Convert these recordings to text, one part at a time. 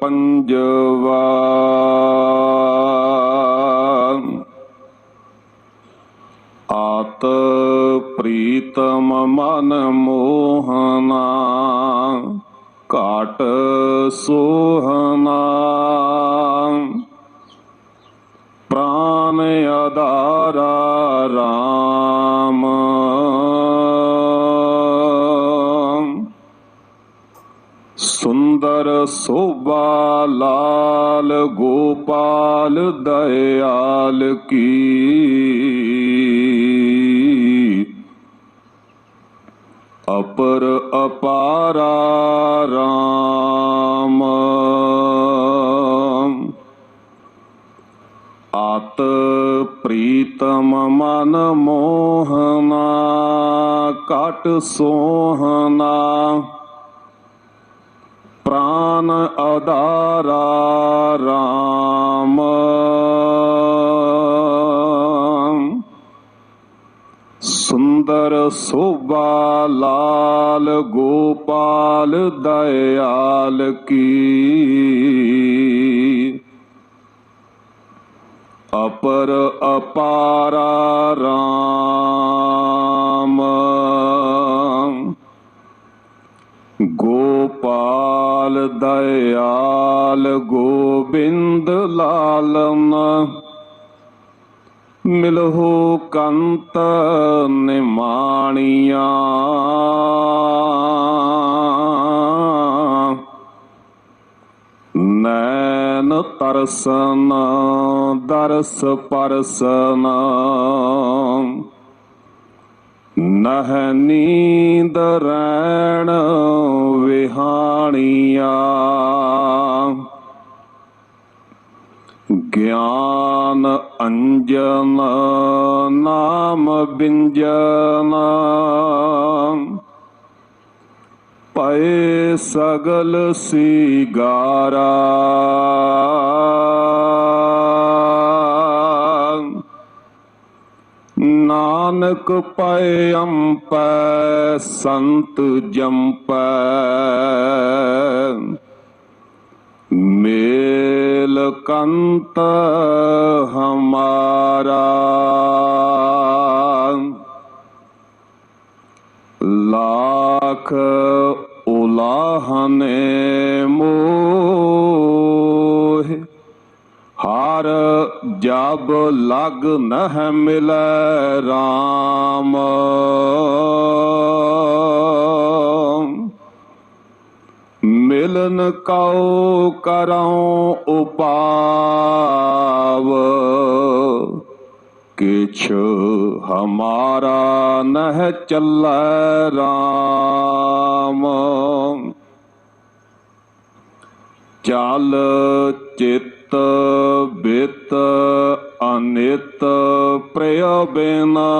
ਪੰਜਵਾ। ਆਤ ਪ੍ਰੀਤਮ ਮਨ ਮੋਹਨਾ ਕਾਟ ਸੋਹਨਾ। ਪ੍ਰਾਨ ਆਧਾਰਾ ਸੋਭਾ ਲਾਲ ਗੋਪਾਲ ਦਇਆਲ ਕੀ। ਅਪਰ ਅਪਾਰਾ ਰਾਮ। ਆਤ ਪ੍ਰੀਤਮ ਮਨ ਮੋਹਨਾ ਕਟ ਸੋਹਨਾ। ਪ੍ਰਾਨ ਆਧਾਰਾ ਰਾਮ। ਸੁੰਦਰ ਸੋਭਾ ਲਾਲ ਗੋਪਾਲ ਦਇਆਲ ਕੀ। ਅਪਰ ਅਪਾਰਾ ਰਾਮ। ਗੋਪਾਲ ਦਇਆਲ ਗੋਬਿੰਦ ਲਾਲਨ ਮਿਲਹੁ ਕੰਤ ਨਿਮਾਣੀਆਂ। ਨੈਣ ਤਰਸਨ ਦਰਸ ਪਰਸਨ। ਨਹ ਨੀਂਦ ਰੈਣ ਵਿਹਾਣੀਆਂ। ਗਿਆਨ ਅੰਜਨ ਨਾਮ ਬਿੰਜਨ। ਪਏ ਸਗਲ ਸੀਗਾਰਾ। ਨਾਨਕ ਪਏ ਅੰਪੈ ਸੰਤ ਜੰਪੈ। ਮੇਲ ਕੰਤ ਹਮਾਰਾ। ਲਾਖ ਉਲਾਹਨੇ ਜਬ ਲਗ ਨਹ ਮਿਲੈ RAM ਮਿਲਨ ਕਉ ਕਰਉ ਉਪਾਵ, ਕਿਛ ਹਮਾਰਾ ਨਹਿ ਚੱਲੈ RAM ਚਲ ਚਿਤ ਬਿਤ ਅਨਿਤ ਪ੍ਰਯ ਬਿਨਾ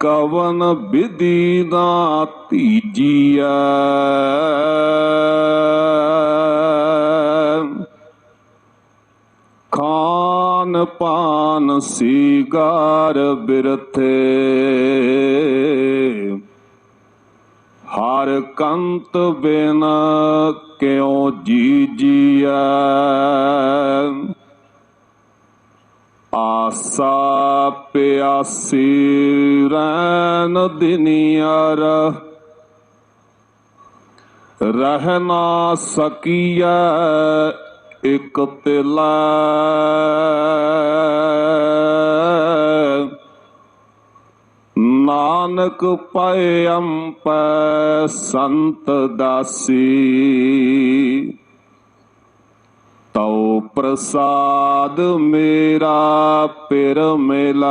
ਕਵਨ ਵਿਧੀ ਦਾ ਤੀਜੀਐ। ਖਾਨ ਪਾਨ ਸੀਗਾਰ ਬਿਰਥੇ। ਹਰ ਕੰਤ ਬਿਨ ਕਿਉ ਜੀ ਜੀਐ ਆਸਾ ਪਿਆਸੀ ਰੈਨ ਦਿਨੀਅਰ, ਰਹਿ ਨਾ ਸਕੀਐ ਇਕ ਤਿਲਾ। ਨਾਨਕ ਪਏ ਅੰਪੈ ਸੰਤ ਦਾਸੀ। ਤਉ ਪ੍ਰਸਾਦ ਮੇਰਾ ਪਿਰ ਮਿਲੈ।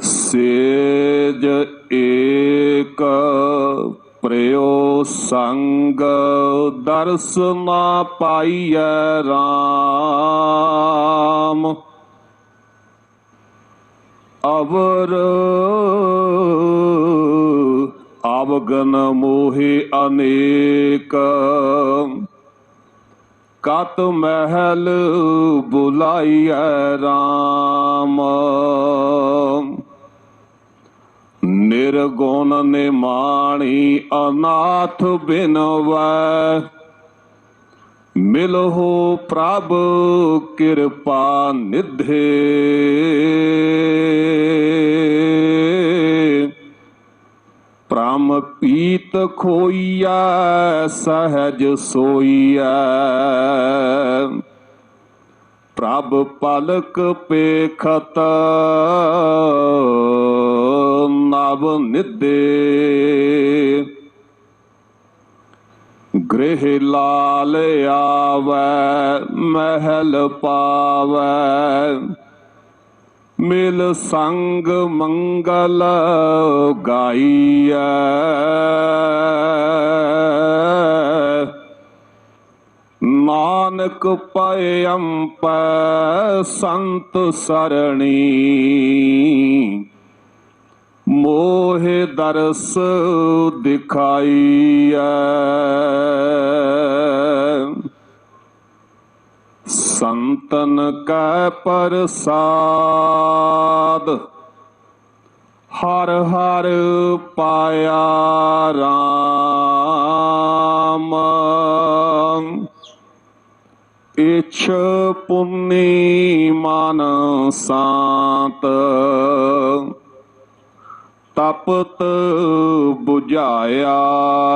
ਸੇਜ ਏਕ ਪ੍ਰਯੋ ਸੰਗ ਦਰਸ ਨਾ ਪਾਈਐ RAM ਅਵਰ ਆਵਗਨ ਮੋਹਿ ਅਨੇਕ। ਕਤ ਮਹਿਲ ਬੁਲਾਈਐ RAM ਨਿਰਗੁਣ ਨਿਮਾਣੀ ਅਨਾਥ ਬਿਨਵੈ। ਮਿਲਹੁ ਪ੍ਰਭ ਕਿਰਪਾ ਨਿਧੇ। ਪ੍ਰਮ ਪੀਤ ਖੋਈਐ, ਸਹਜ ਸੋਈਐ। ਪ੍ਰਭ ਪਲਕ ਪੇਖਤ ਨਵ ਨਿਦੇ ਗ੍ਰਹਿ ਲਾਲ ਆਵੈ, ਮਹਿਲ ਪਾਵੈ। ਮਿਲ ਸੰਗ ਮੰਗਲ ਗਾਈਐ। ਨਾਨਕ ਪਇ ਅੰਪੈ, ਸੰਤ ਸਰਣੀ। ਮੋਹਿ ਦਰਸ ਦਿਖਾਈਐ। ਸੰਤਨ ਕੈ ਪ੍ਰਸਾਦ ਹਰ ਹਰ ਪਾਇਆ RAM ਇਛ ਪੁੰਨੀ ਮਨ ਸਾਤ ਤਪਤ 부ਝਾਇਆ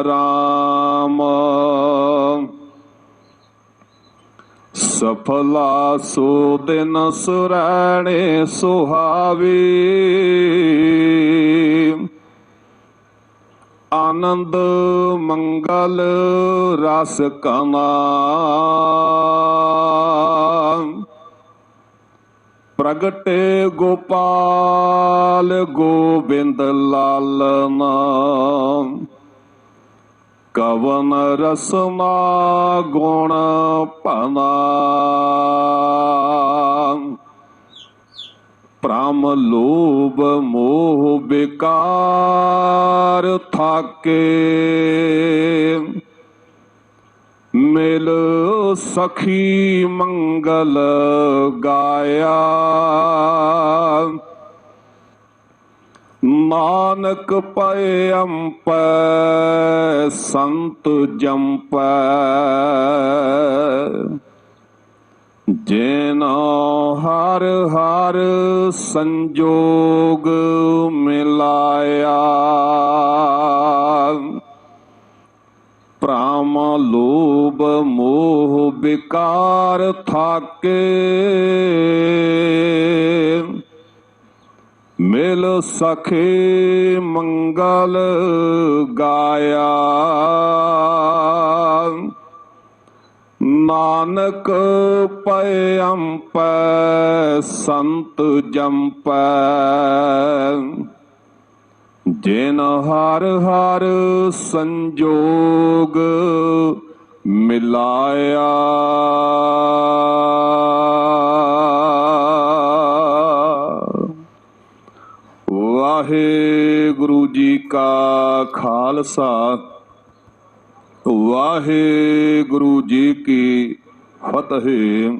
RAM ਸਫਲਾ ਸੋ ਦਿਨ ਸੁਰੈਣੇ ਸੁਹਾਵੇ। ਆਨੰਦ ਮੰਗਲ ਰਸ ਕਮਾ। ਪ੍ਰਗਟੇ ਗੋਪਾਲ ਗੋਬਿੰਦ ਲਾਲਨਾ ਕਵਨ ਰਸਨਾ ਗੁਣ ਪਨਾ ਪ੍ਰਮ ਲੋਭ ਮੋਹ ਵਿਕਾਰ ਥਾਕੇ। ਮਿਲ ਸਖੀ ਮੰਗਲ ਗਾਇਆ ਨਾਨਕ ਪਏ ਅੰਪੈ ਸੰਤ ਜੰਪੈ ਜਿਨ ਹਰ ਹਰ ਸੰਜੋਗ ਮਿਲਾਇਆ ਪ੍ਰਾਮ ਲੋਭ ਮੋਹ ਵਿਕਾਰ ਥਾਕੇ। ਮਿਲ ਸਖੇ ਮੰਗਲ ਗਾਇਆ। ਨਾਨਕ ਪਏ ਅੰਪੈ, ਸੰਤ ਜੰਪੈ। ਜਿਨ ਹਰ ਹਰ ਸੰਜੋਗ ਮਿਲਾਇਆ ਵਾਹਿਗੁਰੂ ਜੀ ਕਾ ਖਾਲਸਾ ਵਾਹਿਗੁਰੂ ਜੀ ਕੀ ਫਤਿਹ